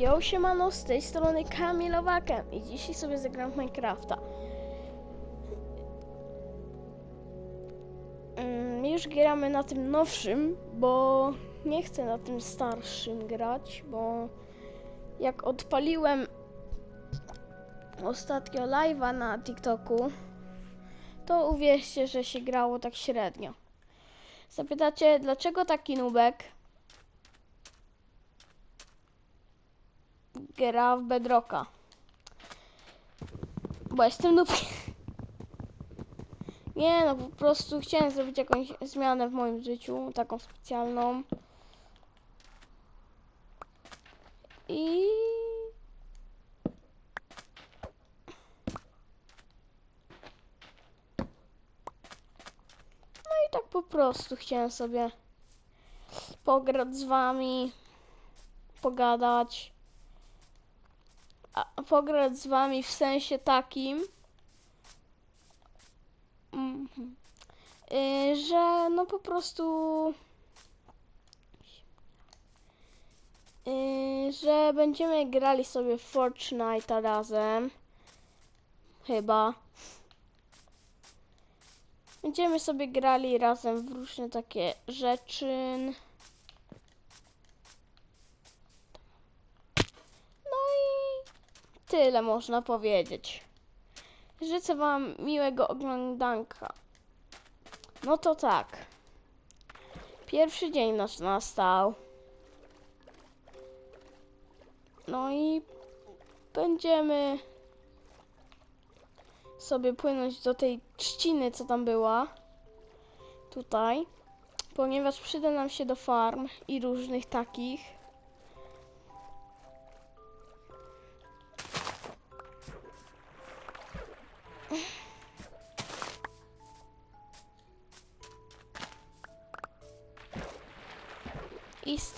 Yo, siemano, z tej strony Kamil Owakem i dzisiaj sobie zagram w Minecrafta. Mm, już gramy na tym nowszym, bo nie chcę na tym starszym grać, bo jak odpaliłem ostatnio live'a na TikToku, to uwierzcie, że się grało tak średnio. Zapytacie, dlaczego taki nubek? Gra w Bedrocka. Bo jestem noob. Nie no, po prostu chciałem zrobić jakąś zmianę w moim życiu, taką specjalną. I... No i tak po prostu chciałem sobie pograć z wami, pogadać pograć z wami w sensie takim, Mhm. Y, że no po prostu, y, że będziemy grali sobie w Fortnite'a razem, chyba. Będziemy sobie grali razem w różne takie rzeczy. No i tyle można powiedzieć. Życzę Wam miłego oglądanka. No to tak. Pierwszy dzień nasz nastał. No i będziemy sobie płynąć do tej trzciny, co tam była. Tutaj. Ponieważ przyda nam się do farm i różnych takich.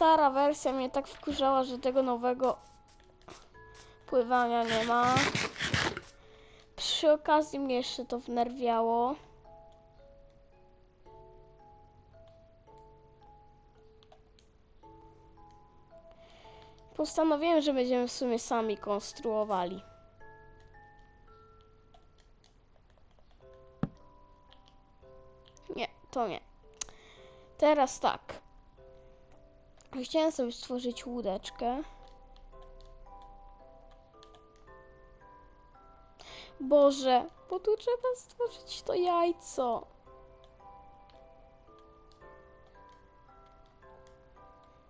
Stara wersja mnie tak wkurzała, że tego nowego pływania nie ma. Przy okazji mnie jeszcze to wnerwiało. Postanowiłem, że będziemy w sumie sami konstruowali. Nie, to nie. Teraz tak. Chciałem sobie stworzyć łódeczkę. Boże, bo tu trzeba stworzyć to jajco.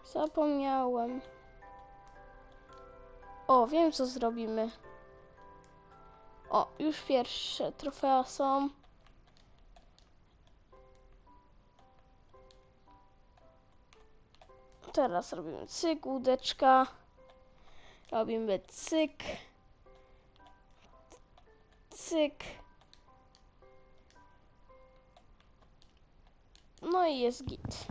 Zapomniałem. O, wiem co zrobimy. O, już pierwsze trofea są. Teraz robimy cyk, łódeczka. Robimy cyk. Cyk. No i jest git.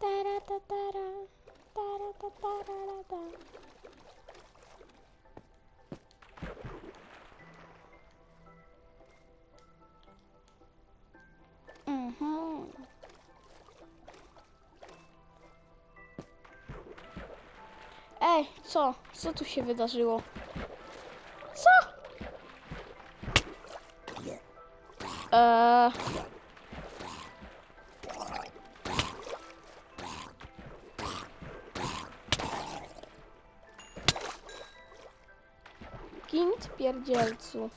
Tara ta Mhm. Ej, co? Co tu się wydarzyło? Co? Eee... Gint pierdzielcu.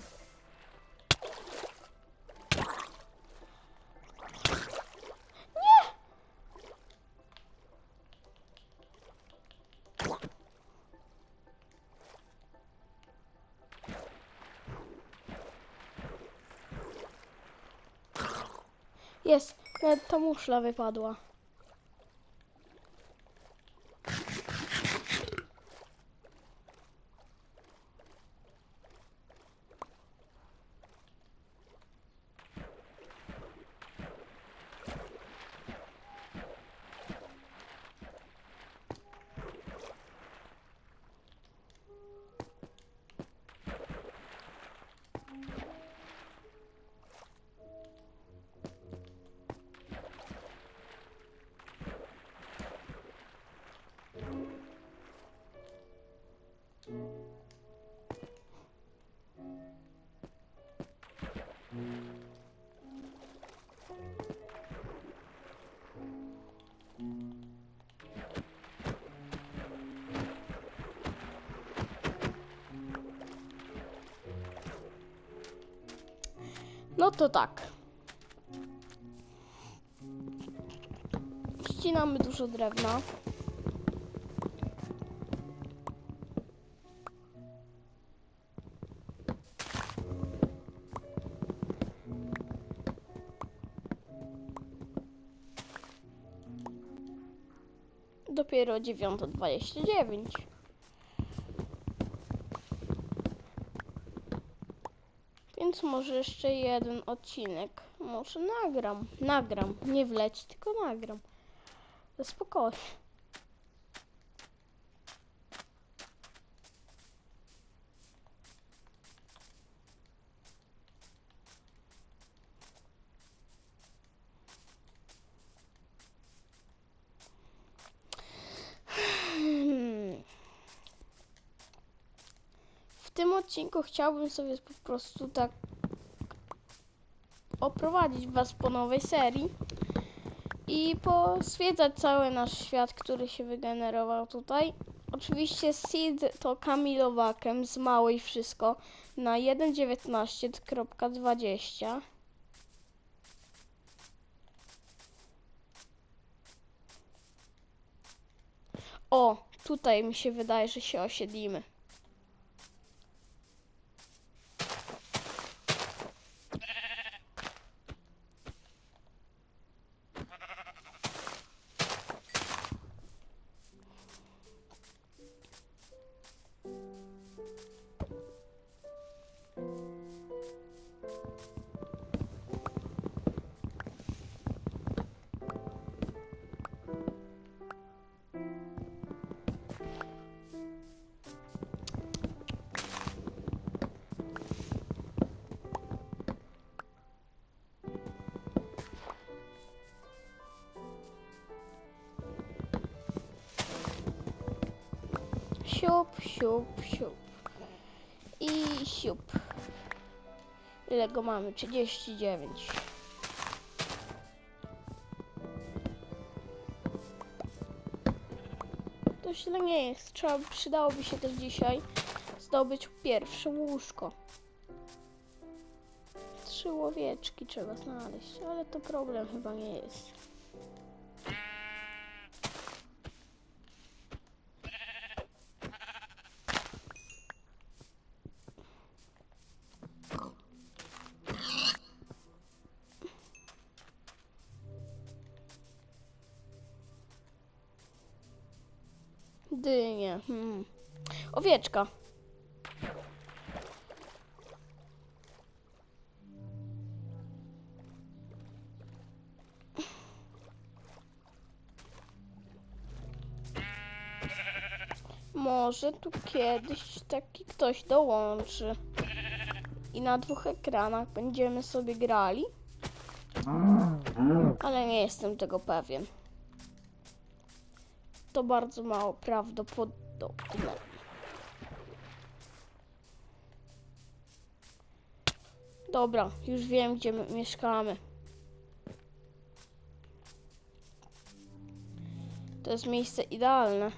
Jest, nawet ta muszla wypadła. To tak. Ścinamy dużo drewna. Dopiero 9.29. Więc może jeszcze jeden odcinek. Może nagram. Nagram. Nie wleć, tylko nagram. Spokojnie. Hmm. W tym odcinku chciałbym sobie po prostu tak oprowadzić Was po nowej serii i pozwiedzać cały nasz świat, który się wygenerował tutaj. Oczywiście seed to Kamilowakiem z małej wszystko na 1.19.20. O, tutaj mi się wydaje, że się osiedlimy. Siup, siup, siup. I siup. Ile go mamy? 39. To źle nie jest. Trzeba, przydałoby się też dzisiaj zdobyć pierwsze łóżko. Trzy łowieczki trzeba znaleźć, ale to problem chyba nie jest. Hmm. Owieczka. Może tu kiedyś taki ktoś dołączy. I na dwóch ekranach będziemy sobie grali. Ale nie jestem tego pewien to bardzo mało prawdopodobne. Dobra, już wiem, gdzie my mieszkamy. To jest miejsce idealne.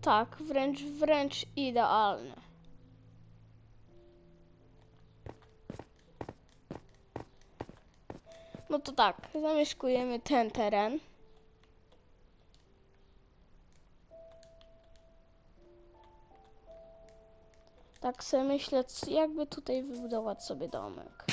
Tak, wręcz, wręcz idealne. To tak, zamieszkujemy ten teren. Tak sobie myślę, jakby tutaj wybudować sobie domek.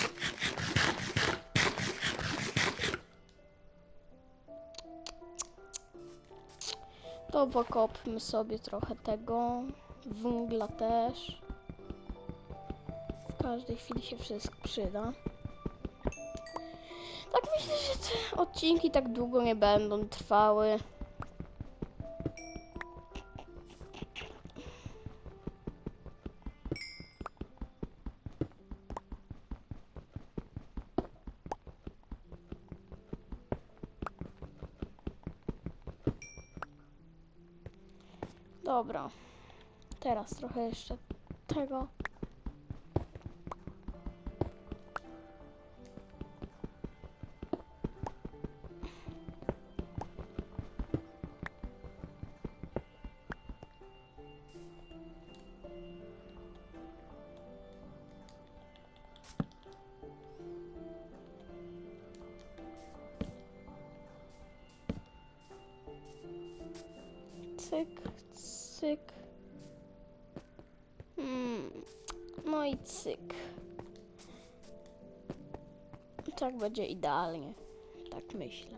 To pokopmy sobie trochę tego, węgla też. W każdej chwili się wszystko przyda. Tak myślę, że te odcinki tak długo nie będą trwały. Dobra. Teraz trochę jeszcze tego. Będzie idealnie. Tak myślę.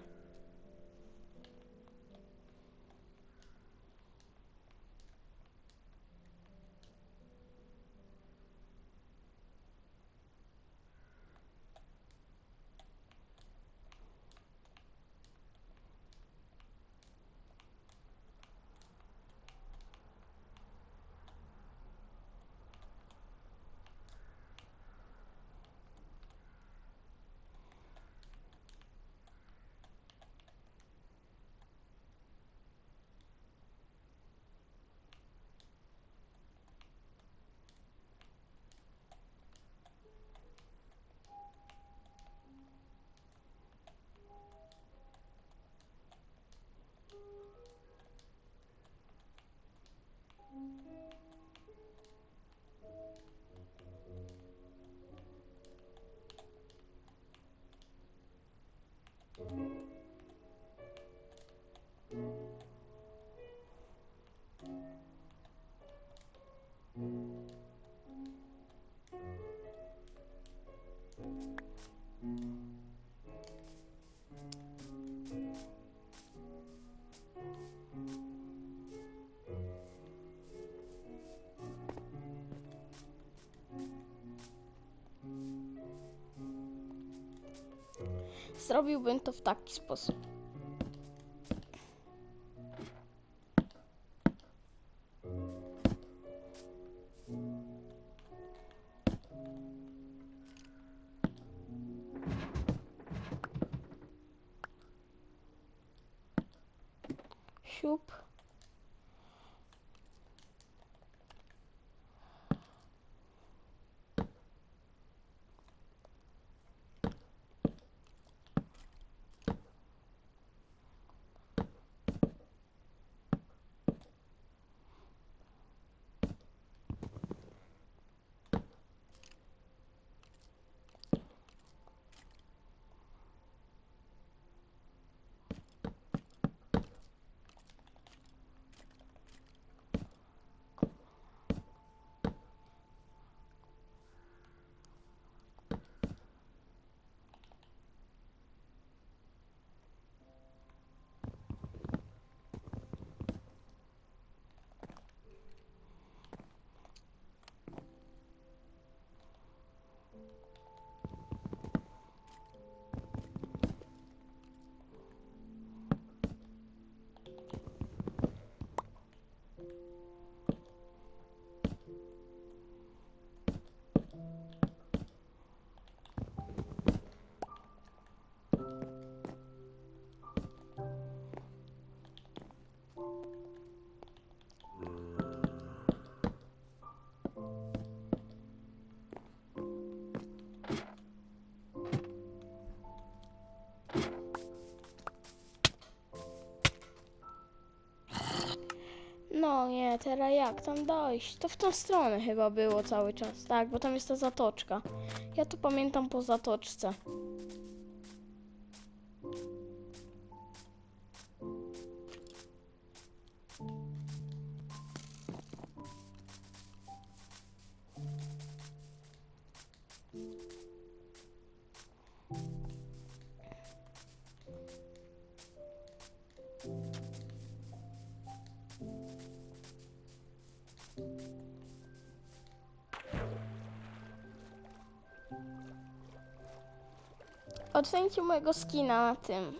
Zrobiłbym to w taki sposób. No nie, teraz jak tam dojść? To w tą stronę chyba było cały czas. Tak, bo tam jest ta zatoczka. Ja to pamiętam po zatoczce. Ocencie mojego skina na tym.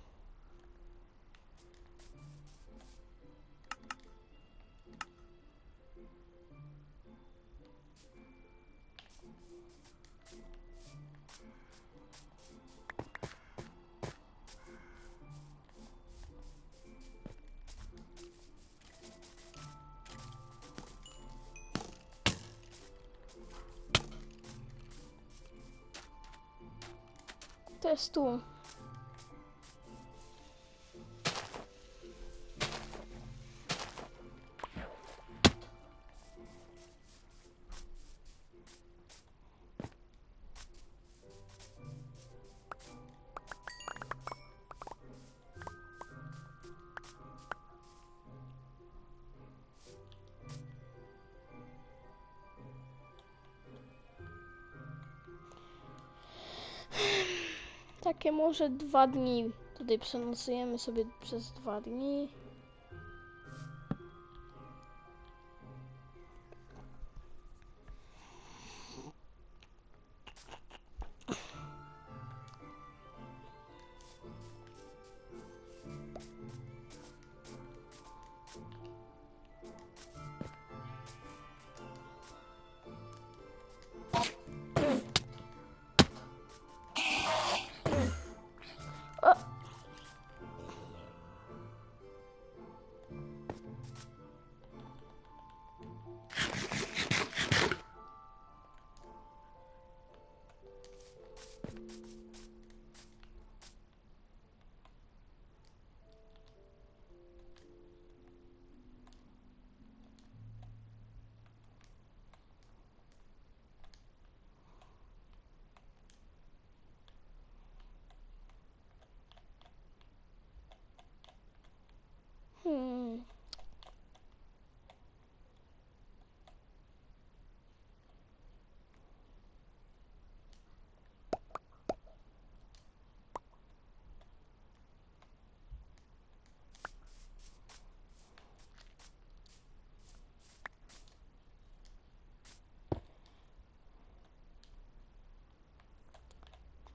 Texto 1. Takie może dwa dni. Tutaj przenocujemy sobie przez dwa dni.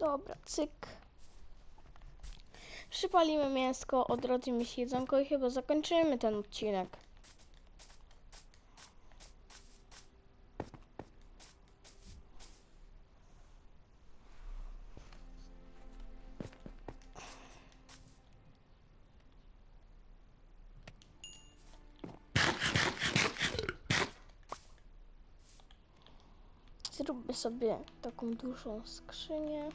Dobra, cyk. Przypalimy mięsko, odrodzimy się jedzonko i chyba zakończymy ten odcinek. Zróbmy sobie taką dużą skrzynię.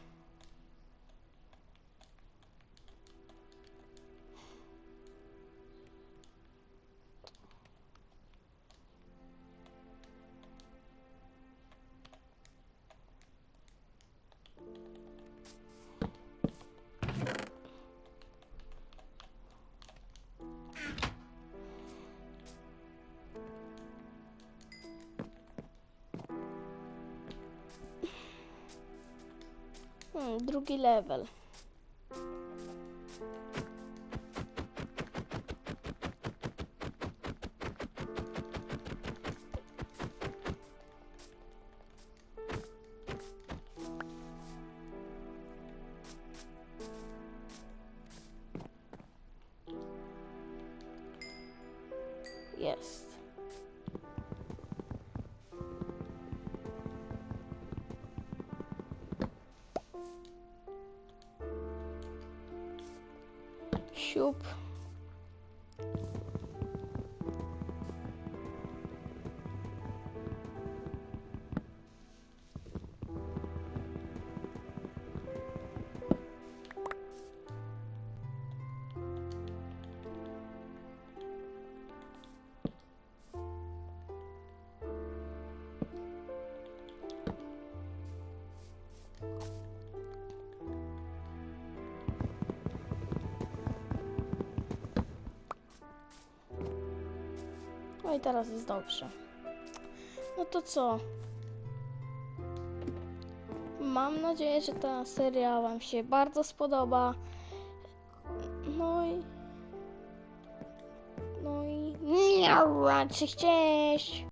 Yugi level. Siup. No i teraz jest dobrze. No to co? Mam nadzieję, że ta seria Wam się bardzo spodoba. No i. No i. Cześć, cześć!